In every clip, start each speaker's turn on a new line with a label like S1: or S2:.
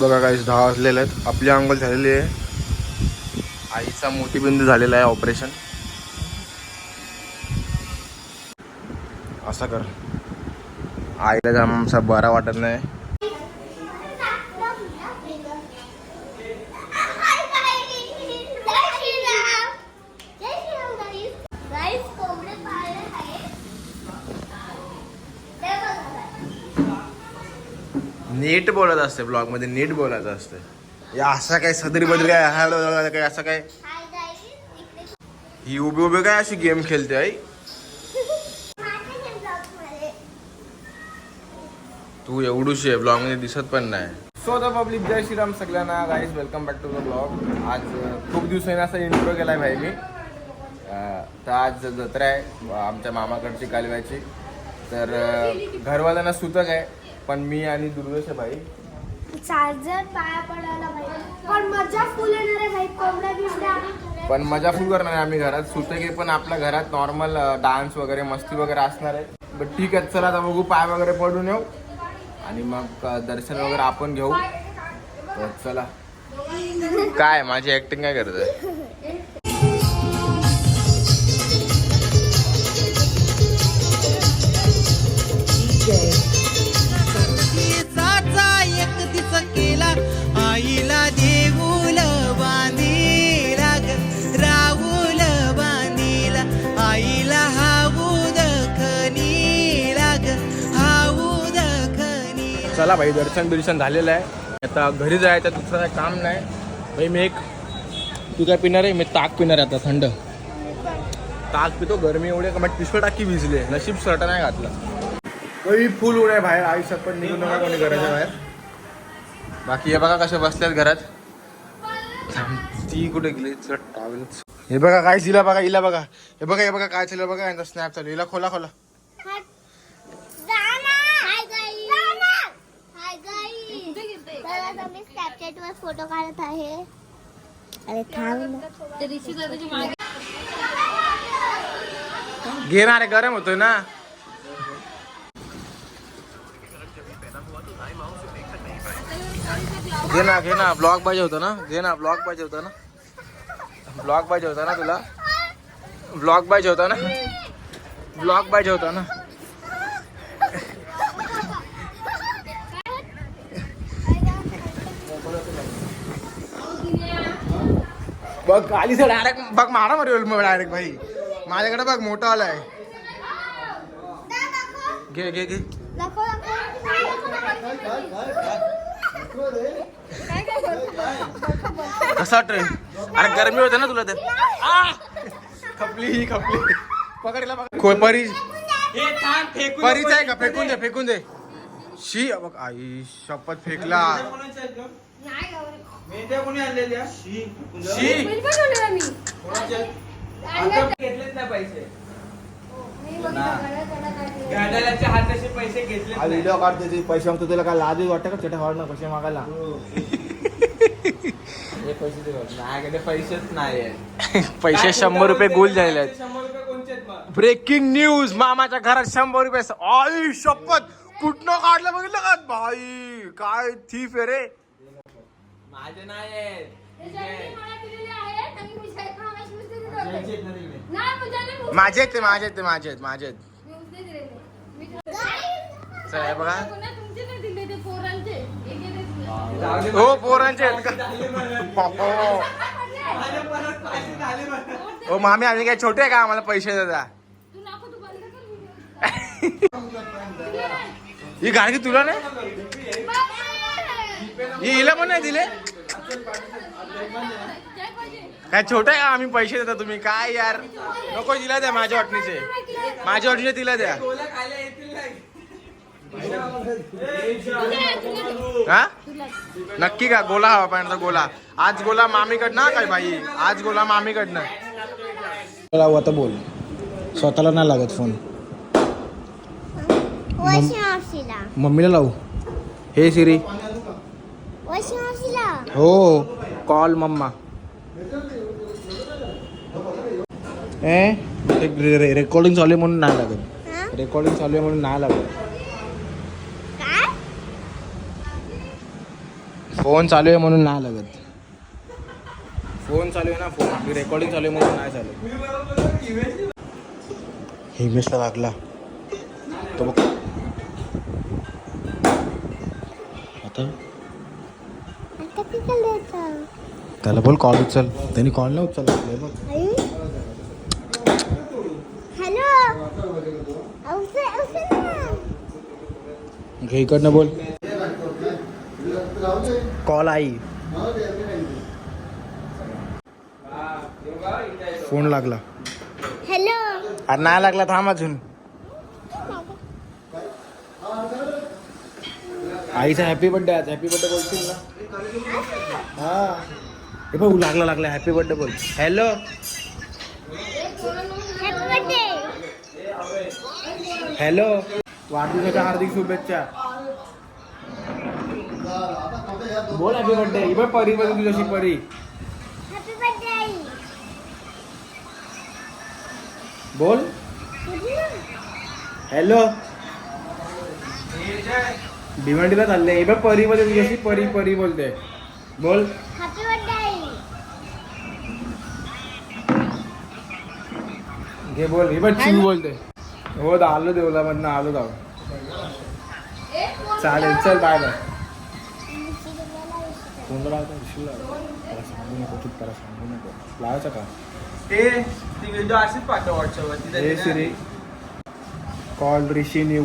S1: बघा काही दहा वाजलेले आहेत. आपली अंघोळ झालेली आहे. आईचा मोतीबिंदू झालेला आहे ऑपरेशन असं कर. आईला जाम आमचा बरा वाटत नाही. नीट बोलत असते ब्लॉगमध्ये नीट बोलायचं असते. या असा काय सदरी बदरी काय हॅलो काय असं काय? ही उभी उभी काय अशी गेम खेळते आई? तू एवढूशी आहे ब्लॉगमध्ये दिसत पण नाही. सो द पब्लिक जय श्रीराम सगळ्यांना. Guys welcome back to the vlog आज खूप दिवसांनी असा इंट्रो केलाय भाई मी. तर आज जत्रा आहे आमच्या मामाकडची कालव्याची. तर घरवाल्यांना सुतक आहे. पण मी आणि दुर्वेश आहे भाई
S2: चार्जर पाया पडायला पाहिजे पण मजा फुल येणार आहे भाई कोंबड्या बिबड्या.
S1: पण मजा फुल करणार आहे आम्ही घरात. सुतक पण आपल्या घरात नॉर्मल डान्स वगैरे मस्ती वगैरे असणार आहे. बट ठीक आहे चला आता बघू पाय वगैरे पडून येऊ. आणि मग दर्शन वगैरे आपण घेऊ. तर चला. काय माझी ऍक्टिंग काय करत आहे. चला भाई दर्शन बिर्शन झालेलं आहे. आता घरी जायचं दुसरं काय काम नाही. भाई मी एक तू काय पिणार आहे? मी ताक पिणार आहे आता थंड. ताक पितो गरमी एवढे का? माझी टाकी भिजले नशीब शर्ट नाही घातला. काही फुल उडे बाहेर आयुष्यात पण निघून नका कोणी घराच्या बाहेर. बाकी हे बघा कसे बसल्यात घरात. ती कुठे गेली? चट हे बघा काय हिला बघा हिला बघा. हे बघा हे बघा काय चाललं बघा यांचा स्नॅप चालू हिला खोला खोला
S2: हाय गाई तर आता मी स्नॅपचॅट वर फोटो काढत आहे. अरे थांब
S1: घेणार गरम होतोय ना. घे ना घे ना. ब्लॉग पाहिजे होतं ना. घे ना ब्लॉग पाहिजे होता ना. ब्लॉग पाहिजे होता ना तुला? ब्लॉग पाहिजे होता ना? ब्लॉग पाहिजे होता ना. बघ आली सर डायरेक्ट बघ मारा मारी मग डायरेक्ट भाई. माझ्याकडे बघ मोठा आलाय घे घे घे. कसा ट्रेन अरे गरमी होते ना तुला ते. खपली ही खपली. पकडला पकड. परी. परीच आहे का? फेकून दे फेकून दे. शी बघ आई शपथ फेकला.
S3: कोणी आणलेल्या
S1: शी.
S3: घेतलेच नाही पैसे. घेतले
S4: हा व्हिडिओ काढते ते पैसे मागतो तुला काय लाज वाटतं का? छोट्या भावांना पैसे मागायला.
S3: हे. पैसे दे बघ. माझ्याकडे पैसेच नाही
S1: पैसे शंभर रुपये गोल
S3: शंभर रुपये मग?
S1: ब्रेकिंग न्यूज मामाच्या घरात शंभर रुपये. आई शपथ. कुठनं काढलं बघितलं का? भाई काय थीफ आहे रे.
S3: माझे नाही आहेत. तुझे आहेत.
S2: नाही,
S3: तुझे आहेत ना तिकडे.
S1: माझे आहेत ते माझे आहेत ते माझे आहेत माझे आहेत. चला हे बघा. हो पोरांचे आहेत. का
S3: झाले मला.
S1: हो मामी आम्ही काय छोटे आहे का? आम्हाला पैसे देता. ही गाडी तुला नाही? ही हिला पण नाही दिले? काय छोटे आहे का? आम्ही पैसे देता तुम्ही. काय यार? नको तिला द्या माझ्या वाटणीचे. माझ्या वाटणीचे तिला द्या.
S3: गोला खायला येतील नाही.
S1: हा? नक्की का? गोला हवा पाहिजे गोला. आज गोला मामीकडनं काय भाई आज गोला मामीकडनं.
S4: लावू आता बोल. स्वतःला नाही लागत फोन
S1: मम्मीला लावू. हे सिरी. हो. कॉल मम्मा ए? रेकॉर्डिंग चालू आहे म्हणून नाही लागत? रेकॉर्डिंग चालू आहे म्हणून नाही लागत.
S2: काय?
S1: फोन चालू आहे म्हणून नाही लागत. फोन चालू आहे ना फोन आपली रेकॉर्डिंग चालू आहे म्हणून नाही चालू हिमेशला लागला. तो बघ. आता? त्याला बोल कॉल उचल. त्यांनी कॉल नाही बघ.
S2: ना.
S1: घे इकडनं बोल. कॉल आई. फोन लागला.
S2: हॅलो
S1: अरे नाही लागला थांब अजून. आईचा हॅपी बर्थडे आज. हॅपी बर्थडे बोलतील ना. हा. हे बघ लागला लागला. हॅपी बर्थडे बोल. हॅलो हॅलो वाढदिवसाच्या हार्दिक शुभेच्छा. बोल हॅपी बर्थडे ही बघ परी बघ तुझ्याशी परी. बोल. हॅलो भिवंडीला चालले. हे बघ परी मध्ये तुझ्याशी परी परी बोलते. बोल.
S2: हॅपी बर्थडे आई
S1: घे बोल. हे बघ चिऊ बोलते. हो दा आलो देवला मधनं आलो जाऊ. चालेल चल बाय बाय फोन लावता विषय त्याला सांगू नको तू त्याला सांगू नको. लावायचं का?
S3: ते ती व्हिडिओ अशीच पाठव व्हॉट्सअपवर
S1: सिरी. कॉल ऋषी न्यू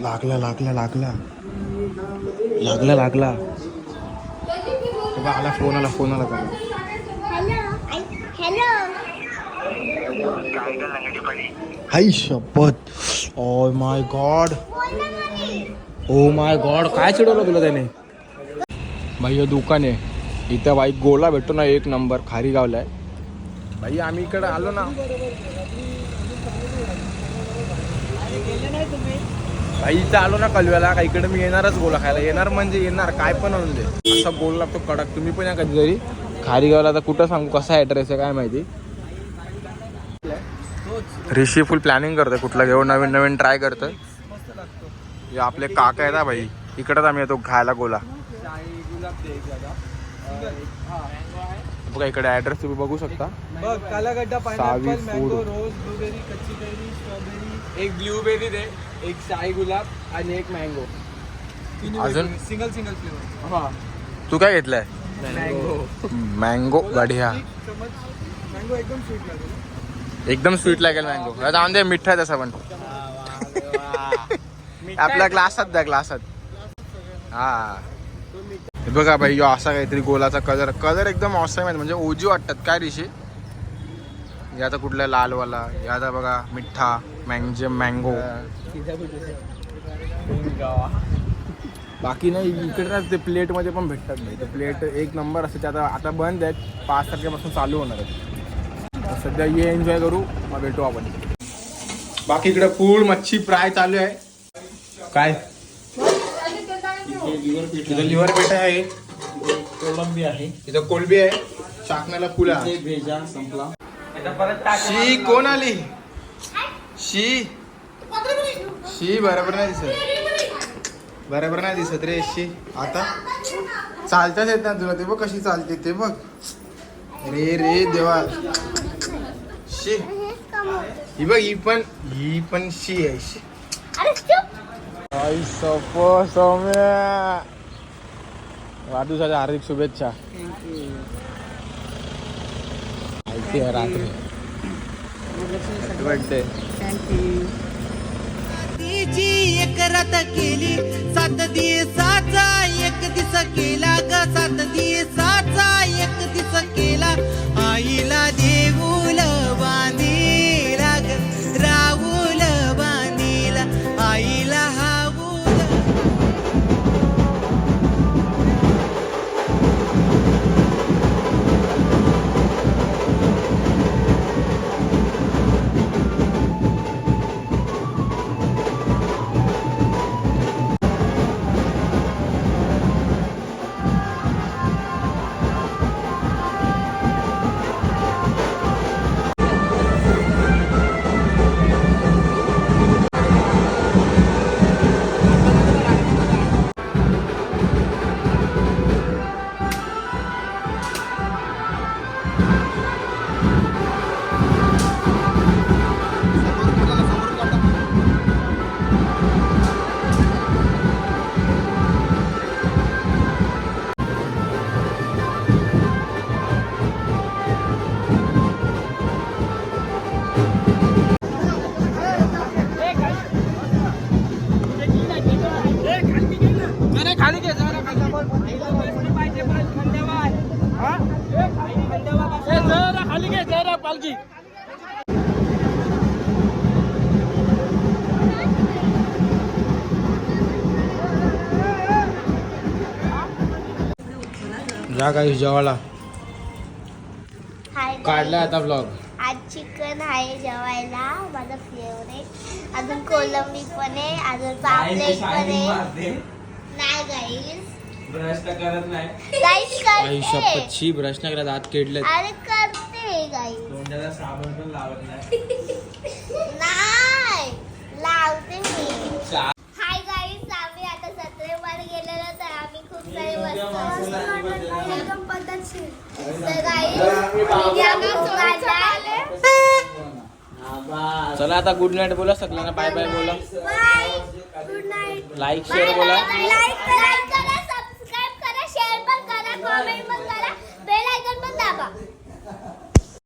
S1: लागला लागला लागला लागला लागला आला फोन आला फोन आला हाय शपथ. Oh my God oh my God काय चिडवलं तुला त्याने? भाई हे दुकान आहे. इथं बाई गोला भेटतो ना एक नंबर. खारी गावला आहे. भाई आम्ही इकडे आलो ना. भाई इथं आलो ना कलव्याला. का इकडे मी येणारच गोला खायला. येणार म्हणजे येणार. काय पण आणून दे. असा गोल लागतो कडक. तुम्ही पण या कधीतरी. खारी गावला आता कुठं सांगू? कसा ॲड्रेस आहे काय माहिती? ऋषी फुल प्लॅनिंग करतोय. कुठला घेऊन नवीन नवीन ट्राय करतोय आपले काका आहेत हा भाई. इकडेच आम्ही येतो खायला गोला
S3: गुलाब दे एक जागा
S1: बघा इकडे ऍड्रेस तुम्ही बघू शकता.
S3: बघ कालागड्डा
S1: सावी
S3: मँगो
S1: food.
S3: रोज ब्लूबेरी कच्ची कैरी स्ट्रॉबेरी एक ब्लूबेरी दे एक शाही गुलाब आणि एक मँगो
S1: अजून?
S3: सिंगल सिंगल फ्लेवर हा.
S1: तू काय घेतलंय?
S3: मँगो
S1: मँगो गाढिया
S3: मँगो एकदम स्वीट लागेल.
S1: एकदम स्वीट लागेल मँगो जाऊन दे मिठा आहे तसा पण. आपल्या ग्लासात द्या ग्लासात हे. बघा भाई ह्यो असा काहीतरी गोलाचा कलर कलर एकदम ऑसम आहे म्हणजे ओजी वाटतात. काय ऋषी हे आता कुठला लालवाला. हे आता बघा मिठा मँगजे मँगो बाकी नाही इकडे ना ते प्लेटमध्ये पण भेटतात नाही ते प्लेट एक नंबर असते. ते आता आता बंद आहेत. पाच तारखेपासून चालू होणार आहेत. सध्या ये एन्जॉय करू. मग भेटू आपण. बाकी इकडे फुल मच्छी फ्राय चालू आहे. काय? इथं लिव्हर पेट आहे.
S3: कोलंबी आहे.
S1: इथं कोलबी आहे. चाकण्याला फुला
S3: भेजा संपला. परत
S1: शी कोण आली? शी. शी बरोबर नाही दिसत. बरोबर नाही दिसत रे शी. आता? चालताच येत ना तुला. ते बघ कशी चालते ते बघ. रे रे देवा. शी. ही बघ ही पण ही पण शी आहे शी. आई सपो सौम्या वाढदिवसाच्या हार्दिक शुभेच्छा रात्री बर्थडे
S5: एक रात केली सात दिवसाचा एक दिस केला ग. सात दिवसाचा एक दिस केला. आईला
S1: पालखी
S4: जा काही जेवायला?
S2: हाय
S4: काढलाय आता ब्लॉग
S2: आज चिकन आहे जेवायला माझा फेवरेट अजून कोलंबी पण आहे अजून पापलेट पण आहे. नाही गाईस.
S3: ब्रश तर करत नाही.
S2: गाईस
S4: आई
S2: करते
S4: ब्रश नाही केला दात केडले
S2: अरे
S3: तोंडाला साबण पण लावत नाही.
S2: नाही लावते मी. हाय गाईस आम्ही आता सत्रेवर गेलेलो तर आम्ही खूप सारे वस्तू एकदम पद्धतशीर तर गाईस
S1: चला आता गुड नाईट बोला सगळ्यांना. Bye bye. बोला
S2: bye good night
S1: like share बोला
S2: लाईक करा सबस्क्राईब करा शेअर पण करा कॉमेंट